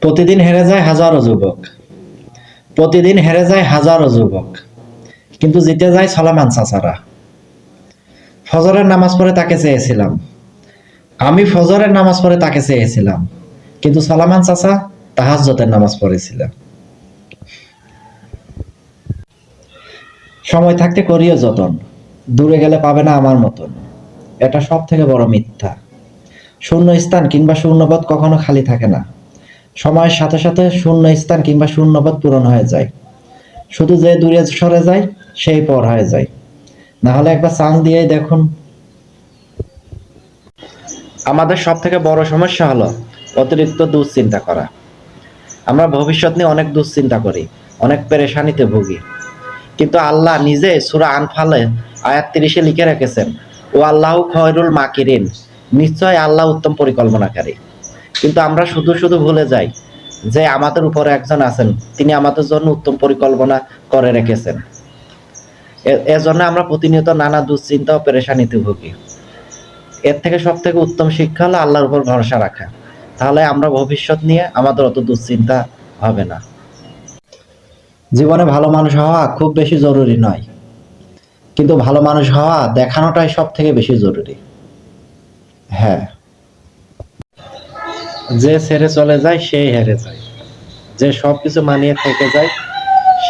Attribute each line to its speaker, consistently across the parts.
Speaker 1: প্রতিদিন হেরে যায় হাজারো যুবক। প্রতিদিন হেরে যায় হাজারো যুবক। কিন্তু জিতে যায় সলামান চাচারা। ফজরের নামাজ পড়ে তাকে চেয়েছিলাম। আমি ফজরের নামাজ পড়ে তাকে চেয়েছিলাম। কিন্তু সলামান চাচা তাহাজ্জতের নামাজ পড়েছিলেন। সময় থাকতে করিও যতন। দূরে গেলে পাবে না আমার মতন। এটা সব থেকে বড় মিথ্যা। শূন্য স্থান কিংবা শূন্যপদ কখনো খালি থাকে না। সময়ের সাথে সাথে শূন্য স্থান কিংবা শূন্যপদ পূরণ হয়ে যায়। শুধু যে দূরে সরে যায়, সেই পর হয়ে যায়। না হলে একবার চাং দিয়েই দেখুন। আমাদের সব থেকে বড় সমস্যা হলো অতিরিক্ত দুশ্চিন্তা করা। আমরা ভবিষ্যৎ নিয়ে অনেক দুশ্চিন্তা করি, অনেক পেরেশানিতে ভুগি। কিন্তু আল্লাহ নিজে সুরা আনফালে আয়াত তিরিশে লিখে রেখেছেন, ও আল্লাহ খয়রুল মাকিরিন। নিশ্চয় আল্লাহ উত্তম পরিকল্পনাকারী। কিন্তু আমরা শুধু শুধু ভুলে যাই যে আমাদের উপরে একজন আছেন, তিনি আমাদের জন্য উত্তম পরিকল্পনা করে রেখেছেন। এজন্য আমরা প্রতিনিয়ত নানা দুশ্চিন্তা ও পেরেশানিতে ভুগি। এর থেকে সব থেকে উত্তম শিক্ষা হলো আল্লাহর উপর ভরসা রাখা। তাহলে আমরা ভবিষ্যৎ নিয়ে আমাদের অত দুশ্চিন্তা হবে না। জীবনে ভালো মানুষ হওয়া খুব বেশি জরুরি নয়। কিন্তু ভালো মানুষ হওয়া দেখানোটাই সব থেকে বেশি জরুরি। হ্যাঁ। যে ছেড়ে চলে যায়, সেই হেরে যায়। যে সব কিছু মানিয়ে থেকে যায়,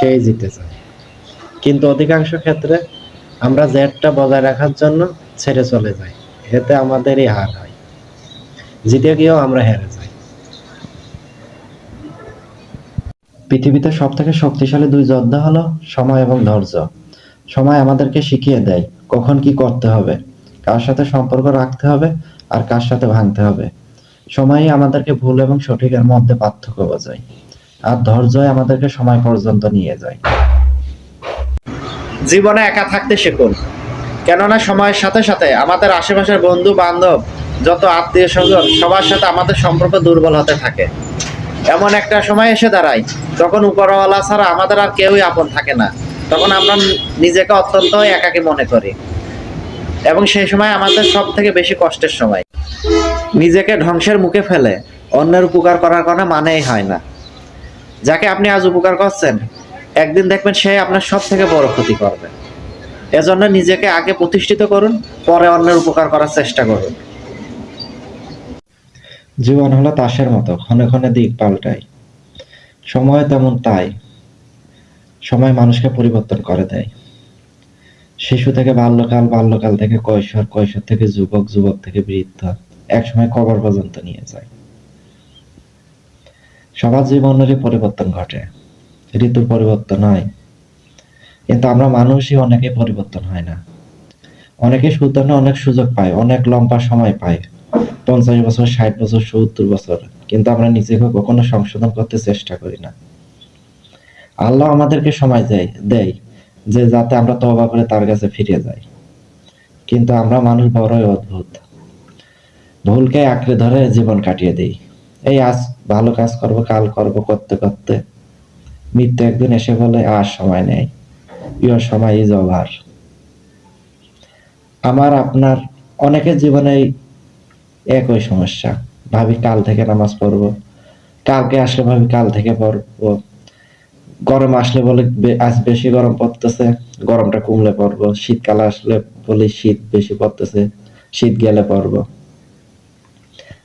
Speaker 1: সেই জিতে যায়। কিন্তু অধিকাংশ ক্ষেত্রে আমরা জেটটা বজায় রাখার জন্য ছেড়ে চলে যাই। এতে আমাদেরই হার হয়। জিতে গিয়েও আমরা হেরে যাই। পৃথিবীতে সব থেকে শক্তিশালী দুই যোদ্ধা হলো সময় এবং ধৈর্য। সময় আমাদেরকে শিখিয়ে দেয় কখন কি করতে হবে, কার সাথে সম্পর্ক রাখতে হবে আর কার সাথে ভাঙতে হবে। সময়ই আমাদেরকে ভুল এবং সঠিকের মধ্যে পার্থক্য বোঝায়। আর ধৈর্যই আমাদেরকে সময় পর্যন্ত নিয়ে যায়। জীবনে একা থাকতে শিখুন। কেননা সময়ের সাথে সাথে আমাদের আশেপাশের বন্ধু, বান্ধব, যত আত্মীয় স্বজন, সবার সাথে আমাদের সম্পর্ক দুর্বল হতে থাকে। এমন একটা সময় এসে দাঁড়ায় তখন উপরওয়ালা ছাড়া আমাদের আর কেউই আপন থাকে না। তখন আমরা নিজেকে অত্যন্ত একাকী মনে করি। এবং সেই সময় আমাদের সব থেকে বেশি কষ্টের সময়। নিজেকে ধ্বংসের মুখে ফেলে, অন্যের উপকার করার কোনো মানেই হয় না। যাকে আপনি আজ উপকার করছেন, একদিন দেখবেন সে আপনার সব থেকে বড় ক্ষতি করবে। এজন্য নিজেকে আগে প্রতিষ্ঠিত করুন, পরে অন্যের উপকার করার চেষ্টা করুন। জীবন হলো তাসের মতো, ক্ষণে ক্ষণে দিক পাল্টায়। সময় তেমন তাই, সময় মানুষকে পরিবর্তন করে দেয়। শিশু থেকে বাল্যকাল বাল্যকাল থেকে কৈশোর কৈশোর থেকে যুবক যুবক থেকে বৃদ্ধ। একসময় কবর পর্যন্ত নিয়ে যায়। সবার জীবনেরই পরিবর্তন ঘটে। ঋতুর পরিবর্তন হয়। কিন্তু আমরা মানুষই অনেকে পরিবর্তন হয় না। অনেকে সুতরাং অনেক সুযোগ পায়, অনেক লম্বা সময় পায়। পঞ্চাশ বছর, ষাট বছর, সত্তর বছর। কিন্তু আমরা নিজেকে কখনো সংশোধন করতে চেষ্টা করি না। আল্লাহ আমাদেরকে সময় দেয় দেয় যে যাতে আমরা তবা করে তার কাছে ফিরে যাই। কিন্তু আমরা মানুষ বড়ই অদ্ভুত। ভুলকে আঁকড়ে ধরে জীবন কাটিয়ে দিই। এই আজ ভালো কাজ করব, কাল করব করতে করতে। মৃত্যু একদিন এসে বলে, আর সময় নেই। ইয়োর সময় ইজ ওভার আমার, আপনার অনেকের জীবনে একই সমস্যা। ভাবি, কাল থেকে নামাজ পড়ব। কালকে আসলে ভাবি, কাল থেকে পড়ব। গরম আসলে বলে আজ বেশি গরম পড়তেছে। গরমটা কমলে পড়ব। শীতকাল আসলে বলি, শীত বেশি পড়তেছে। শীত গেলে পড়ব।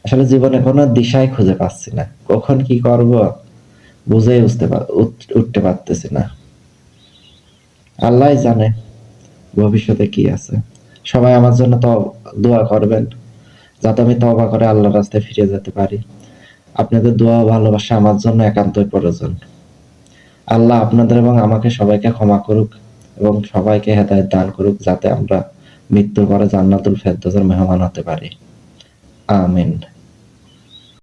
Speaker 1: আসলে জীবনে কোনো দিশাই খুঁজে পাচ্ছি না। কখন কি করব বুঝেই উঠতে উঠতে পারতেছি না। আল্লাহ জানে ভবিষ্যতে কি আছে। সবাই আমার জন্য তো দোয়া করবেন, যাতে আমি তবা করে আল্লাহর রাস্তায় ফিরে যেতে পারি। আপনাদের দোয়া ভালোবাসা আমার জন্য একান্তই প্রয়োজন। আল্লাহ আপনাদের এবং আমাকে সবাইকে ক্ষমা করুক এবং সবাইকে হেদায়েত দান করুক, যাতে আমরা মৃত্যুর পরে জান্নাতুল ফেরদৌসের মেহমান হতে পারি। আমিন।